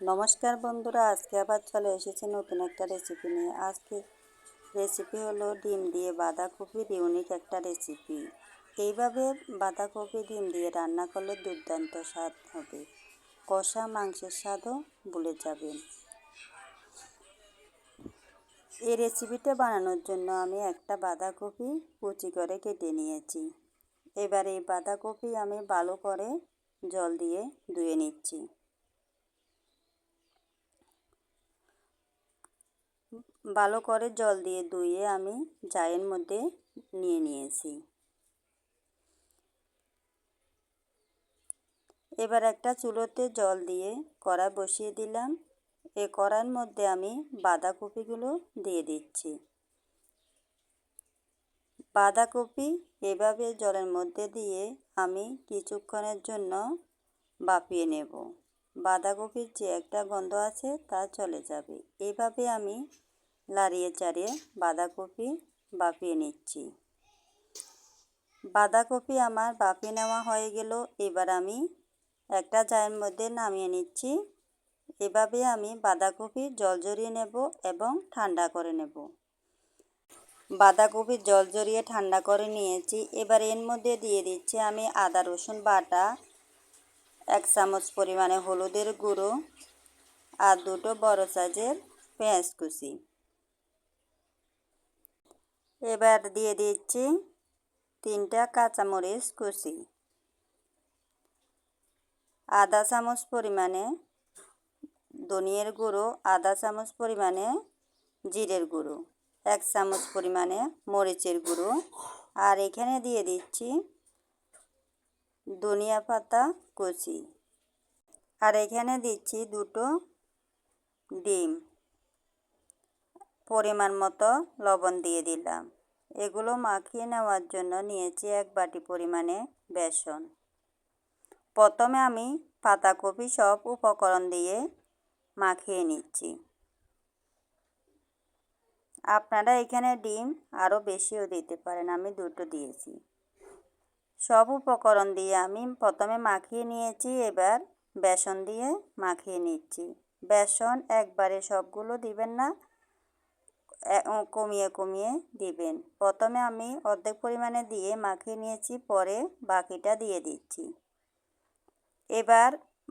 নমস্কার বন্ধুরা, আজকে আবার চলে এসেছি নতুন একটা রেসিপি নিয়ে। আজকে রেসিপি হলো ডিম দিয়ে বাঁধাকপির ইউনিক একটা রেসিপি এইভাবে বাঁধাকপি ডিম দিয়ে রান্না করলে দুর্দান্ত স্বাদ হবে। কষা মাংসের স্বাদও ভুলে যাবেন। এই রেসিপিটা বানানোর জন্য আমি একটা বাঁধাকপি কুচি করে কেটে নিয়েছি। এবার এই বাঁধাকপি আমি ভালো করে জল দিয়ে ধুয়ে নিচ্ছি। ভালো করে জল দিয়ে ধুয়ে আমি চায়ের মধ্যে নিয়ে নিয়েছি। এবার একটা চুলোতে জল দিয়ে কড়া বসিয়ে দিলাম। এ কড়ার মধ্যে আমি বাঁধাকপিগুলো দিয়ে দিচ্ছি। বাঁধাকপি এভাবে জলের মধ্যে দিয়ে আমি কিছুক্ষণের জন্য বাপিয়ে নেব। বাঁধাকপির যে একটা গন্ধ আছে তা চলে যাবে। এভাবে আমি লাড়িয়ে চাড়িয়ে বাঁধাকপি বাপিয়ে নিচ্ছি। বাঁধাকপি আমার বাপিয়ে নেওয়া হয়ে গেল। এবার আমি একটা চায়ের মধ্যে নামিয়ে নিচ্ছি। এভাবে আমি বাঁধাকপি জল জড়িয়ে নেব এবং ঠান্ডা করে নেব। বাঁধাকপির জল জড়িয়ে ঠান্ডা করে নিয়েছি। এবার এর মধ্যে দিয়ে দিচ্ছি আমি আদা, রসুন বাটা, এক চামচ পরিমাণে হলুদের গুঁড়ো আর দুটো বড় সাইজের পেঁয়াজ কুচি। এবার দিয়ে দিচ্ছি তিনটা কাঁচামরিচ কুচি। আধা চামচ পরিমাণে ধনিয়ার গুঁড়ো, আধা চামচ পরিমাণে জিরের গুঁড়ো, এক চামচ পরিমাণে মরিচের গুঁড়ো। আর এখানে দিয়ে দিচ্ছি ধনিয়া পাতা কুচি। আর এখানে দিচ্ছি দুটো ডিম। পরিমাণ মতো লবণ দিয়ে দিলাম। এগুলো মাখিয়ে নেওয়ার জন্য নিয়েছি এক বাটি পরিমাণে বেসন। প্রথমে আমি পাতাকপি সব উপকরণ দিয়ে মাখিয়ে নিচ্ছি। আপনারা এখানে ডিম আরও বেশিও দিতে পারেন, আমি দুটো দিয়েছি। সব উপকরণ দিয়ে আমি প্রথমে মাখিয়ে নিয়েছি, এবার বেসন দিয়ে মাখিয়ে নিচ্ছি। বেসন একবারে সবগুলো দিবেন না কমিয়ে কমিয়ে দিবেন। প্রথমে আমি অর্ধেক পরিমাণে দিয়ে মাখিয়ে নিয়েছি, পরে বাকিটা দিয়ে দিচ্ছি। এবার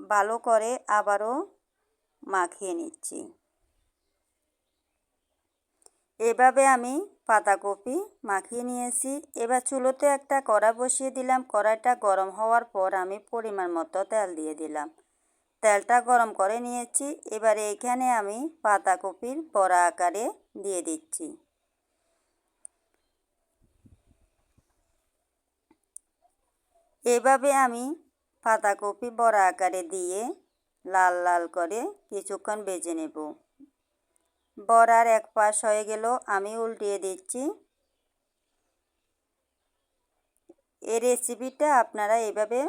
ভালো করে আবারও মাখিয়ে নিচ্ছি। এভাবে আমি পাতাকপি মাখিয়ে নিয়েছি। এবার চুলোতে একটা কড়া বসিয়ে দিলাম। কড়াইটা গরম হওয়ার পর আমি পরিমাণ মতো তেল দিয়ে দিলাম। তেলটা গরম করে নিয়েছি। এবারে এখানে আমি পাতাকপির বড়া আকারে দিয়ে দিচ্ছি। এভাবে আমি পাতাকপি বড়া আকারে দিয়ে লাল লাল করে কিছুক্ষণ বেজে নেব। বড়ার এক পাশ হয়ে গেল, আমি উল্টিয়ে দিচ্ছি। এই রেসিপিটা আপনারা এভাবে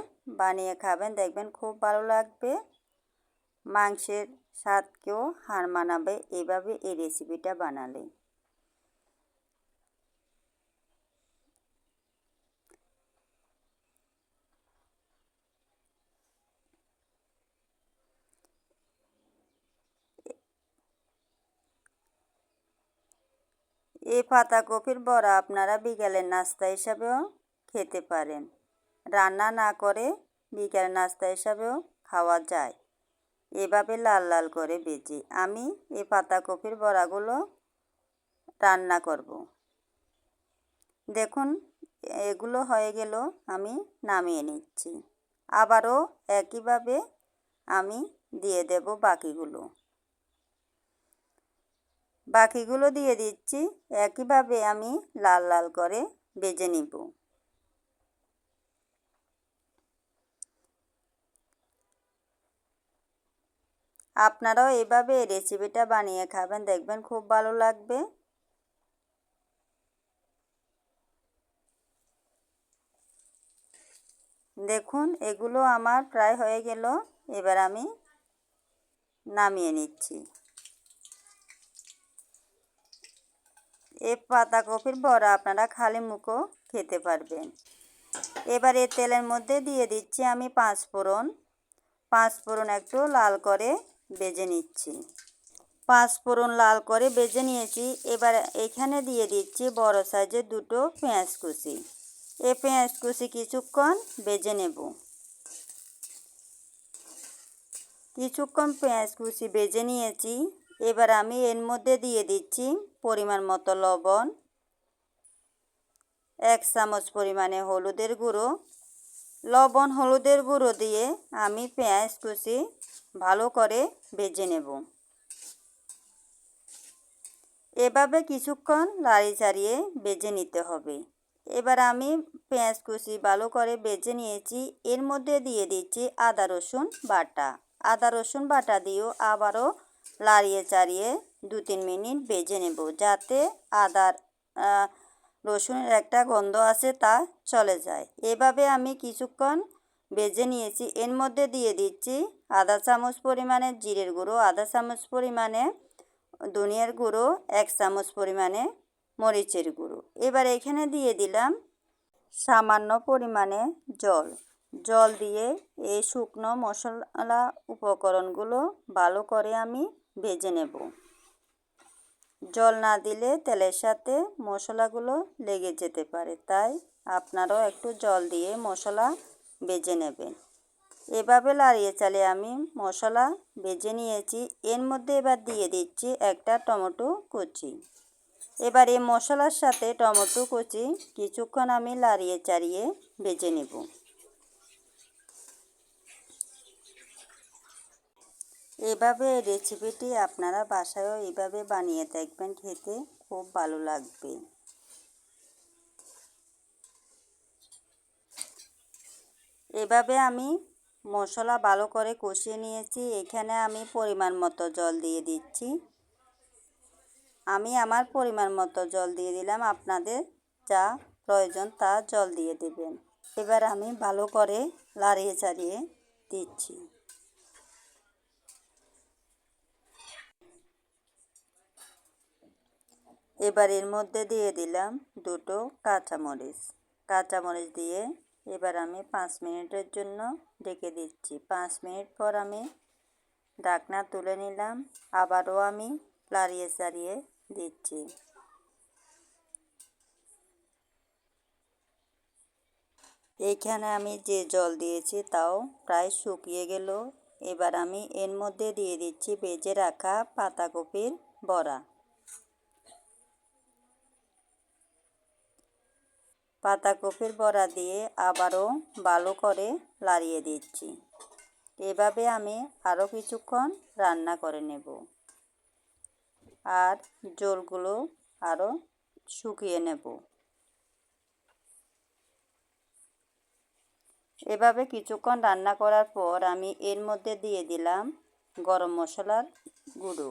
বানিয়ে খাবেন, দেখবেন খুব ভালো লাগবে। মাংসের স্বাদকেও হার মানাবে। এভাবে এই রেসিপিটা বানালে। এই পাতাকপির বড়া আপনারা বিকেলের নাস্তা হিসাবেও খেতে পারেন। রান্না না করে বিকেলের নাস্তা হিসাবেও খাওয়া যায়। এভাবে লাল লাল করে বেজে আমি এই পাতাকপির বড়াগুলো রান্না করব। দেখুন, এগুলো হয়ে গেল, আমি নামিয়ে নিচ্ছি। আবারও একইভাবে আমি দিয়ে দেব বাকিগুলো। বাকিগুলো দিয়ে দিচ্ছি, একইভাবে আমি লাল লাল করে বেজে নিব। আপনারাও এভাবে এই রেসিপিটা বানিয়ে খাবেন, দেখবেন খুব ভালো লাগবে। দেখুন, এগুলো আমার প্রায় হয়ে গেল। এবার আমি নামিয়ে নিচ্ছি। এ পাতাকপির বড়া আপনারা খালি মুখো খেতে পারবেন। এবার এই তেলের মধ্যে দিয়ে দিচ্ছি আমি পাঁচ ফোড়ন পাঁচ ফোড়ন একটু লাল করে বেজে নিচ্ছি। পাঁচ ফোড়ন লাল করে বেজে নিয়েছি। এবার এখানে দিয়ে দিচ্ছি বড় সাইজের দুটো পেঁয়াজ কুচি। এই পেঁয়াজ কুচি কিছুক্ষণ বেজে নেব। কিছুক্ষণ পেঁয়াজ কুচি বেজে নিয়েছি। এবার আমি এর মধ্যে দিয়ে দিচ্ছি পরিমাণ মতো লবণ, এক চামচ পরিমাণে হলুদের গুঁড়ো। লবণ, হলুদের গুঁড়ো দিয়ে আমি পেঁয়াজ কুচি ভালো করে ভেজে নেব। এভাবে কিছুক্ষণ লাড়ি চাড়িয়ে বেজে নিতে হবে। এবার আমি পেঁয়াজ কুচি ভালো করে বেজে নিয়েছি। এর মধ্যে দিয়ে দিচ্ছি আদা, রসুন বাটা। আদা, রসুন বাটা দিয়েও আবারও লাড়িয়ে চাড়িয়ে দু তিন মিনিট বেজে নেব যাতে আদার রসুনের একটা গন্ধ আছে তা চলে যায়। এভাবে আমি কিছুক্ষণ বেজে নিয়েছি। এর মধ্যে দিয়ে দিচ্ছি আধা চামচ পরিমাণে জিরের গুঁড়ো আধা চামচ পরিমাণে ধনিয়ার গুঁড়ো, এক চামচ পরিমাণে মরিচের গুঁড়ো। এবার এখানে দিয়ে দিলাম সামান্য পরিমাণে জল। জল দিয়ে এই শুকনো মশলা উপকরণগুলো ভালো করে আমি ভেজে নেব। জল না দিলে তেলের সাথে মশলাগুলো লেগে যেতে পারে, তাই আপনারাও একটু জল দিয়ে মশলা বেজে নেবেন এভাবে লাড়িয়ে চালিয়ে আমি মশলা বেজে নিয়েছি। এর মধ্যে এবার দিয়ে দিচ্ছি একটা টমেটো কুচি। এবার এই মশলার সাথে টমেটো কুচি কিছুক্ষণ আমি লাড়িয়ে চাড়িয়ে বেজে নেব। এভাবে রেসিপিটি আপনারা বাসায়ও এভাবে বানিয়ে দেখবেন, খেতে খুব ভালো লাগবে। এভাবে আমি মশলা ভালো করে কষিয়ে নিয়েছি। এখানে আমি পরিমাণ মতো জল দিয়ে দিচ্ছি। আমি আমার পরিমাণ মতো জল দিয়ে দিলাম। আপনাদের যা প্রয়োজন তা জল দিয়ে দেবেন। এবার আমি ভালো করে লাড়িয়ে চাড়িয়ে দিচ্ছি। এবার এর মধ্যে দিয়ে দিলাম দুটো কাঁচামরিচ। কাঁচামরিচ দিয়ে এবার আমি পাঁচ মিনিটের জন্য ডেকে দিচ্ছি। পাঁচ মিনিট পর আমি ঢাকনা তুলে নিলাম, আবারও আমি লাড়িয়ে চাড়িয়ে দিচ্ছি। এইখানে আমি যে জল দিয়েছি তাও প্রায় শুকিয়ে গেল। এবার আমি এর মধ্যে দিয়ে দিচ্ছি বেজে রাখা পাতাকপির বড়া। পাতাকপির বড়া দিয়ে আবারও ভালো করে লাড়িয়ে দিচ্ছি। এভাবে আমি আরও কিছুক্ষণ রান্না করে নেব। আর জলগুলো আরও শুকিয়ে নেব। এভাবে কিছুক্ষণ রান্না করার পর আমি এর মধ্যে দিয়ে দিলাম গরম মশলার গুঁড়ো।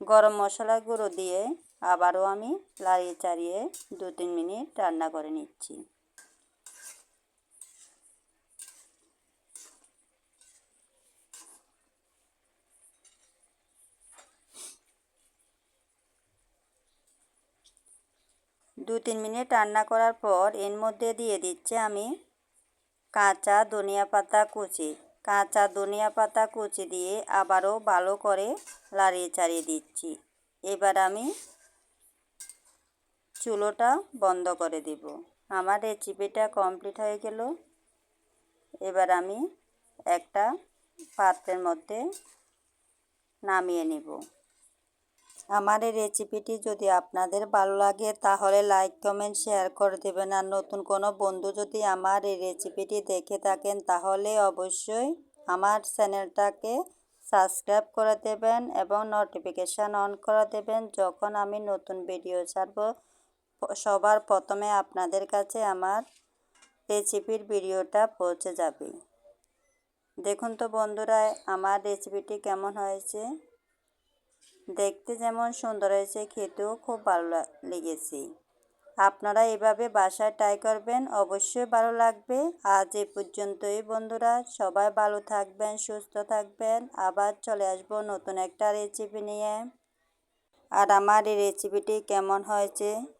গরম মশলার গুঁড়ো দিয়ে আবারও আমি লাড়িয়ে চাড়িয়ে দু তিন মিনিট রান্না করে নিচ্ছি। দু তিন মিনিট রান্না করার পর এর মধ্যে দিয়ে দিচ্ছে আমি কাঁচা ধনিয়া পাতা কুচি। কাঁচা ধনিয়া পাতা কুচি দিয়ে আবারও ভালো করে লাড়িয়ে চাড়িয়ে দিচ্ছি। এবার আমি চুলোটা বন্ধ করে দিব। আমার রেসিপিটা কমপ্লিট হয়ে গেল। এবার আমি একটা পাত্রের মধ্যে নামিয়ে নিব। আমার এই রেসিপিটি যদি আপনাদের ভালো লাগে, তাহলে লাইক কমেন্ট শেয়ার করে দেবেন। আর নতুন কোনো বন্ধু যদি আমার এই রেসিপিটি দেখে থাকেন, তাহলে অবশ্যই আমার চ্যানেলটাকে সাবস্ক্রাইব করে দেবেন এবং নোটিফিকেশান অন করে দেবেন। যখন আমি নতুন ভিডিও ছাড়ব সবার প্রথমে আপনাদের কাছে আমার রেসিপির ভিডিওটা পৌঁছে যাবে। দেখুন তো বন্ধুরা, আমার রেসিপিটি কেমন হয়েছে? দেখতে যেমন সুন্দর হয়েছে, খেতেও খুব ভালো লেগেছে। আপনারা এভাবে বাসায় ট্রাই করবেন, অবশ্যই ভালো লাগবে। আজ এ পর্যন্তই বন্ধুরা, সবাই ভালো থাকবেন, সুস্থ থাকবেন। আবার চলে আসব নতুন একটা রেসিপি নিয়ে। আর আমার এই রেসিপিটি কেমন হয়েছে?